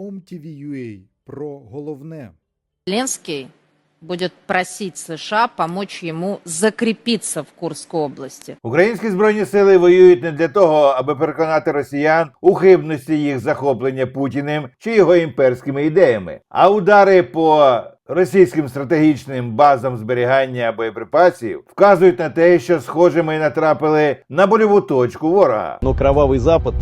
OMTV.ua про головне. Зеленский будет просить США помочь ему закрепиться в Курской области. Українські збройні сили воюють не для того, аби переконати росіян у хибності їх захоплення путіним чи його імперськими ідеями, а удари по російським стратегічним базам зберігання боєприпасів вказують на те, що схоже ми натрапили на больову точку ворога. Но кровавый Запад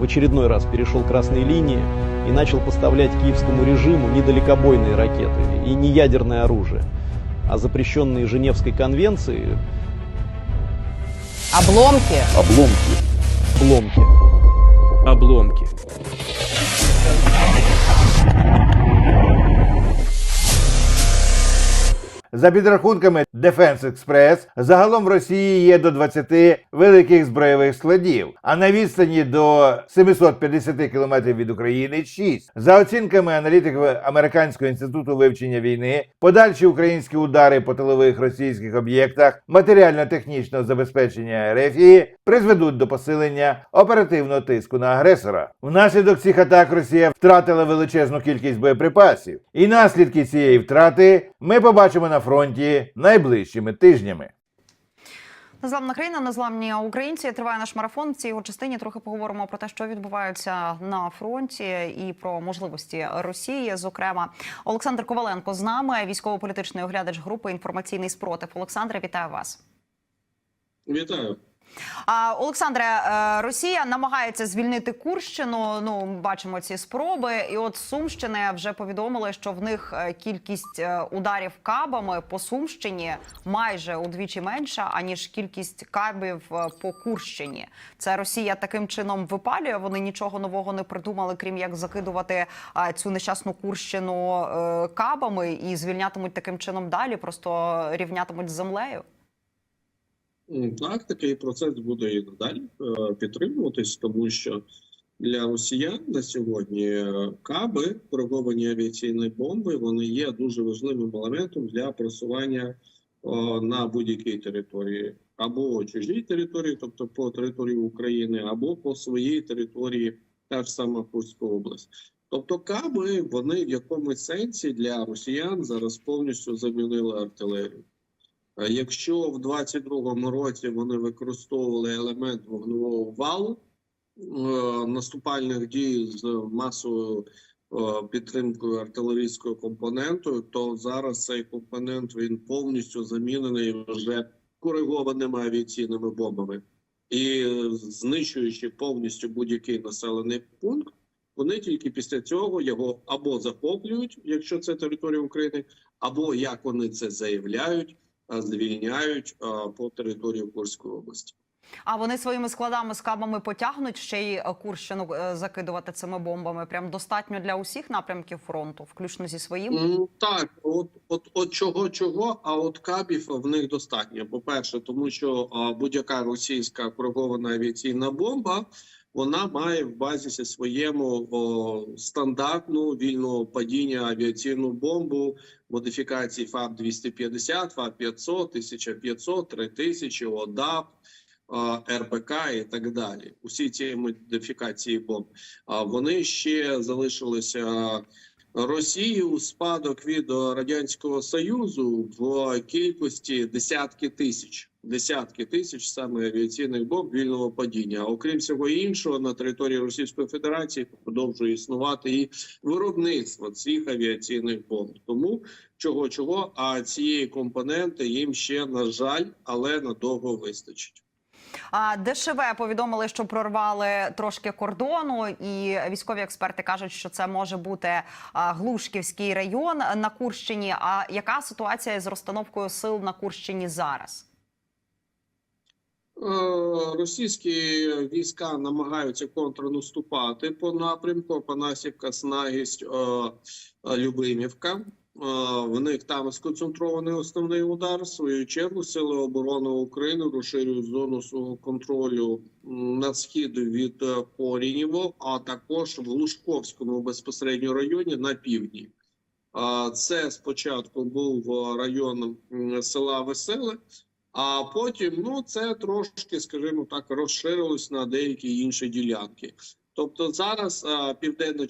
в очередной раз перешел красные линии и начал поставлять киевскому режиму не далекобойные ракеты и не ядерное оружие, а запрещенные Женевской конвенцией Обломки обломки. Обломки. обломки. За підрахунками Defense Express, загалом в Росії є до 20 великих збройових складів, а на відстані до 750 кілометрів від України 6. За оцінками аналітиків Американського інституту вивчення війни, подальші українські удари по тилових російських об'єктах матеріально-технічного забезпечення РФії призведуть до посилення оперативного тиску на агресора. Внаслідок цих атак Росія втратила величезну кількість боєприпасів, і наслідки цієї втрати ми побачимо на фронті найближчими тижнями. Незламна країна, незламні українці. Триває наш марафон. В цій його частині трохи поговоримо про те, що відбувається на фронті, і про можливості Росії. Зокрема, Олександр Коваленко з нами, військово-політичний оглядач групи інформаційний спротив. Олександре, вітаю вас. Вітаю. Олександре, е, Росія намагається звільнити Курщину. Ну бачимо ці спроби. І от Сумщини вже повідомили, що в них е, кількість е, ударів кабами по Сумщині майже удвічі менша аніж кількість кабів по Курщині. Це Росія таким чином випалює. Вони нічого нового не придумали, крім як закидувати цю нещасну Курщину кабами і звільнятимуть таким чином далі, просто рівнятимуть з землею. Так, такий процес буде і надалі е, підтримуватись, тому що для росіян на сьогодні е, каби, кориговані авіаційні бомби, вони є дуже важливим елементом для просування на будь-якій території, або чужій території, тобто по території України, або по своїй території, та ж сама Курська область. Тобто каби вони в якомусь сенсі для росіян зараз повністю замінили артилерію. Е, Якщо в 22-му році вони використовували елемент вогневого валу е, наступальних дій з масовою е, підтримкою артилерійського компоненту, то зараз цей компонент він повністю замінений вже коригованими авіаційними бомбами і знищуючи повністю будь-який населений пункт. Вони тільки після цього його або захоплюють, якщо це територія України, або як вони це заявляють, звільняють по території Курської області. А вони своїми складами з кабами потягнуть ще й Курщину е, закидувати цими бомбами. Прям достатньо для усіх напрямків фронту, включно зі своїм. Ну так, от, от, от чого чого, а от кабів в них достатньо. По перше, тому що будь-яка російська коригована авіаційна бомба. Вона має в базісі своєму о, стандартну вільного падіння авіаційну бомбу модифікації ФАБ 250, ФАБ 500, 1500, 3000, ОДАП, РБК і так далі. Усі ці модифікації бомб. А вони ще залишилися Росії у спадок від е, радянського союзу в кількості десятки тисяч. Десятки тисяч саме авіаційних бомб вільного падіння. Окрім всього іншого, на території Російської Федерації продовжує існувати і виробництво цих авіаційних бомб. Тому чого чого, а цієї компоненти їм ще на жаль, але надовго вистачить. ДШВ повідомили, що прорвали трошки кордону, і військові експерти кажуть, що це може бути Глушківський район на Курщині. А яка ситуація з розстановкою сил на Курщині зараз? Е, Російські війська намагаються контрнаступати по напрямку Панасівка, Снагість, Любимівка. Е, В них там сконцентрований основний удар. В свою чергу сили оборони України розширюють зону свого контролю на схід від е, а також в Лужковському безпосередньо районі на півдні. А, Це спочатку був е, район села Веселе, а потім ну це трошки, скажімо так, розширилось на деякі інші ділянки. Тобто зараз е, південна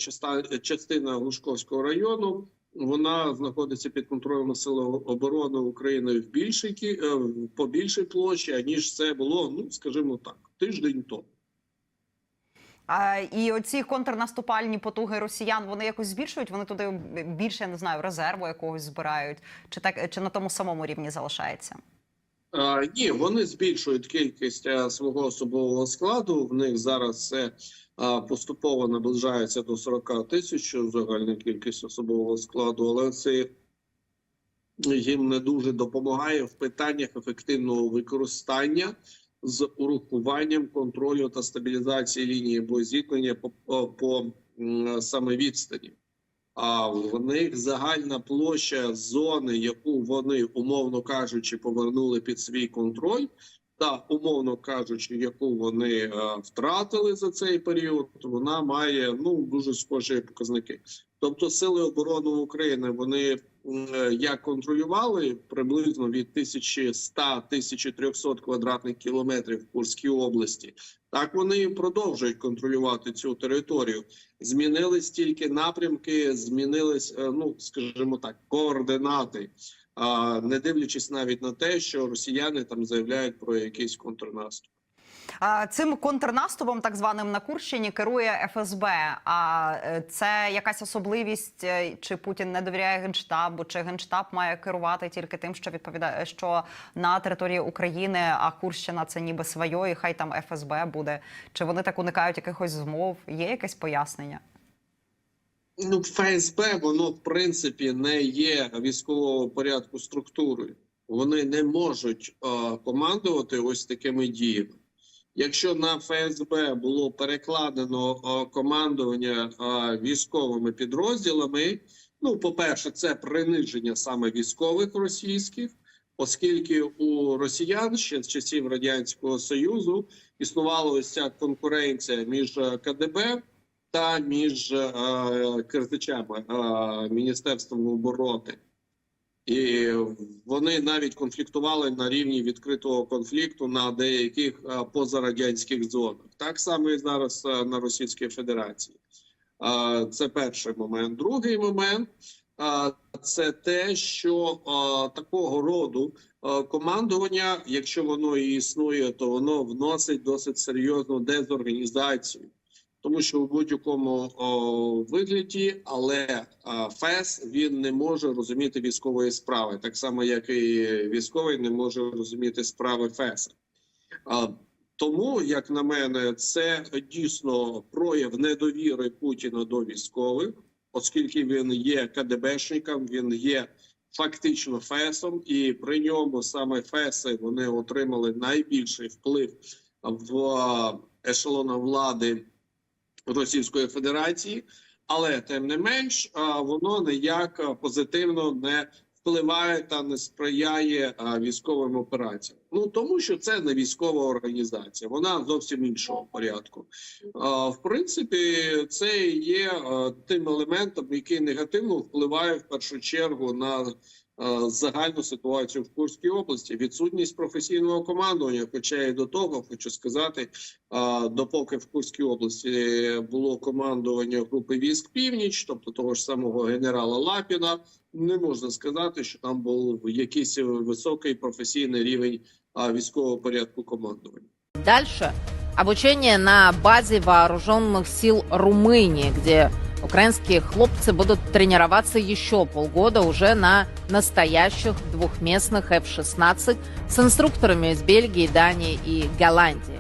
частина Глушковського району вона знаходиться під контролем Сил оборони України в більшій е, по більшій площі, аніж це було, ну скажімо так, тиждень тому. А, і оці контрнаступальні потуги росіян вони якось збільшують. Вони туди більше я не знаю резерву якогось збирають, чи так чи на тому самому рівні залишається. А, ні, вони збільшують кількість е, свого особового складу. В них зараз це а, поступово наближається до 40 тисяч загальна кількість особового складу, але це їм не дуже допомагає в питаннях ефективного використання з урахуванням контролю та стабілізації лінії боєзіткнення по, по, по саме відстані. А в них загальна площа зони, яку вони, умовно кажучи, повернули під свій контроль, та умовно кажучи, яку вони е, втратили за цей період, вона має ну дуже схожі показники. Тобто, сили оборони України вони е, як контролювали приблизно від 1100-1300 квадратних кілометрів в Курській області, так вони продовжують контролювати цю територію змінились тільки напрямки, змінились, е, ну скажімо так, координати. Не дивлячись навіть на те, що росіяни там заявляють про якийсь контрнаступ. Цим контрнаступом, так званим на Курщині, керує ФСБ. А е, це якась особливість, е, чи Путін не довіряє генштабу, чи генштаб має керувати тільки тим, що відповідає, що на території України, а Курщина це ніби своє, і хай там ФСБ буде. Чи вони так уникають якихось змов? Є якесь пояснення? Ну, ФСБ, воно в принципі не є військового порядку структурою. Вони не можуть е, командувати ось такими діями. Якщо на ФСБ було перекладено е, командування е, військовими підрозділами, ну, по-перше, це приниження саме військових російських, оскільки у росіян ще з часів Радянського Союзу існувала ось ця конкуренція між е, КДБ та між е, Киртичами, е, Міністерством оборони. І вони навіть конфліктували на рівні відкритого конфлікту на деяких е, позарадянських зонах. Так само і зараз е, на Російській Федерації. Е, Це перший момент. Другий момент це те, що такого роду командування, якщо воно і існує, то воно вносить досить серйозну дезорганізацію. Тому що у будь-якому о, вигляді, але а, ФЕС він не може розуміти військової справи, так само як і військовий не може розуміти справи ФЕС. Тому, як на мене, це дійсно прояв недовіри Путіна до військових, оскільки він є КДБшником, він є фактично ФЕСом, і при ньому саме ФЕСи вони отримали найбільший вплив в а, ешелонах влади. Російської Федерації, але тим не менш воно ніяк позитивно не впливає та не сприяє військовим операціям. Ну тому що це не військова організація, вона зовсім іншого порядку. В принципі, це є тим елементом, який негативно впливає в першу чергу на загальну ситуацію в Курській області. Відсутність професійного командування. Хоча і до того хочу сказати, допоки в Курській області було командування групи військ Північ, тобто того ж самого генерала Лапіна, не можна сказати, що там був якийсь високий професійний рівень військового порядку командування. Дальше обучение на базе вооруженных сил Румынии, где украинские хлопцы будут тренироваться еще полгода уже на настоящих двухместных F-16 с инструкторами из Бельгии, Дании и Голландии.